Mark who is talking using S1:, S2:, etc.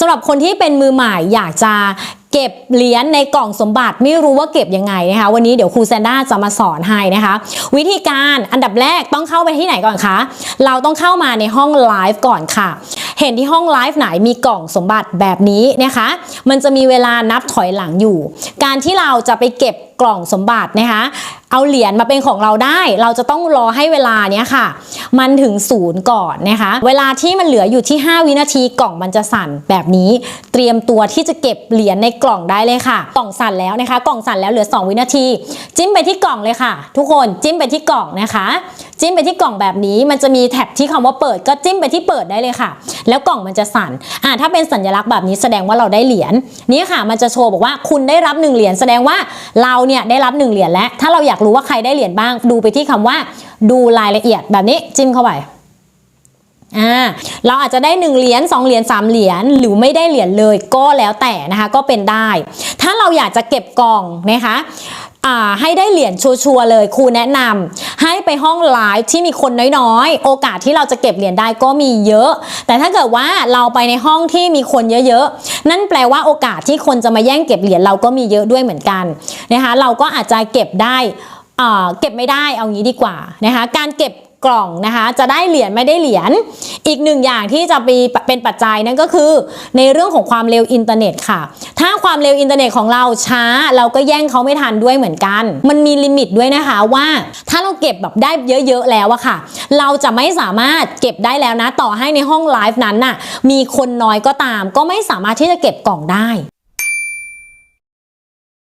S1: สำหรับคนที่เป็นมือใหม่อยากจะเก็บเหรียญในกล่องสมบัติไม่รู้ว่าเก็บยังไงนะคะ วันนี้เดี๋ยวครูแซนด้าจะมาสอนให้นะคะ วิธีการอันดับแรกต้องเข้าไปที่ไหนก่อนคะ เราต้องเข้ามาในห้องไลฟ์ก่อนค่ะ เห็นที่ห้องไลฟ์ไหนมีกล่องสมบัติแบบนี้นะคะ มันจะมีเวลานับถอยหลังอยู่ การที่เราจะไปเก็บกล่องสมบัตินะคะ เอาเหรียญมาเป็นของเราได้ เราจะต้องรอให้เวลาเนี้ยค่ะ มันถึงศูนย์ก่อนนะคะ เวลาที่มันเหลืออยู่ที่ 5 วินาทีกล่องมันจะสั่นแบบนี้เตรียมตัวที่จะเก็บเหรียญในกล่องได้เลยค่ะ กล่องสั่นแล้วนะคะ กล่องสั่นแล้วเหลือ 2 วินาที จิ้มไปที่กล่องเลยค่ะ ทุกคนจิ้มไปที่กล่องนะคะ จิ้มไปที่กล่องแบบนี้ มันจะมีแท็บที่คำว่าเปิด ก็จิ้มไปที่เปิดได้เลยค่ะ แล้วกล่องมันจะสั่นอ่าถ้าเป็นสัญลักษณ์แบบนี้แสดงว่าเราได้เหรียญนี่ค่ะ มันจะโชว์บอกว่าคุณได้รับ1เหรียญแสดงว่าเราเนี่ยได้รับ1เหรียญแล้วถ้าเราอยากรู้ว่าใครได้เหรียญบ้าง ดูไปที่คำว่าดูรายละเอียดแบบนี้จิ้มเข้าไป อ่าเราอาจจะได้ 1 เหรียญ2เหรียญ3เหรียญหรือไม่ได้เหรียญเลยก็แล้วแต่นะคะก็เป็นได้ ถ้าเราอยากจะเก็บกล่องนะคะให้ได้เหรียญชัวร์ๆเลยครูแนะนำให้ไปห้องไลฟ์ที่มีคนน้อยๆ โอกาสที่เราจะเก็บเหรียญได้ก็มีเยอะ แต่ถ้าเกิดว่าเราไปในห้องที่มีคนเยอะๆ นั่นแปลว่าโอกาสที่คนจะมาแย่งเก็บเหรียญเราก็มีเยอะด้วยเหมือนกันนะคะเราก็อาจจะเก็บได้เอ่อเก็บไม่ได้เอางี้ดีกว่านะคะการเก็บ กล่องนะคะจะได้เหรียญไม่ได้เหรียญอีกหนึ่งอย่างที่จะมีเป็นปัจจัยนั่นก็คือ ในเรื่องของความเร็วอินเทอร์เน็ตค่ะ ถ้าความเร็วอินเทอร์เน็ตของเราช้า เราก็แย่งเขาไม่ทันด้วยเหมือนกัน มันมีลิมิตด้วยนะคะว่า ถ้าเราเก็บแบบได้เยอะๆแล้วอะค่ะ เราจะไม่สามารถเก็บได้แล้วนะต่อให้ในห้องไลฟ์นั้นน่ะมีคนน้อยก็ตาม ก็ไม่สามารถที่จะเก็บกล่องได้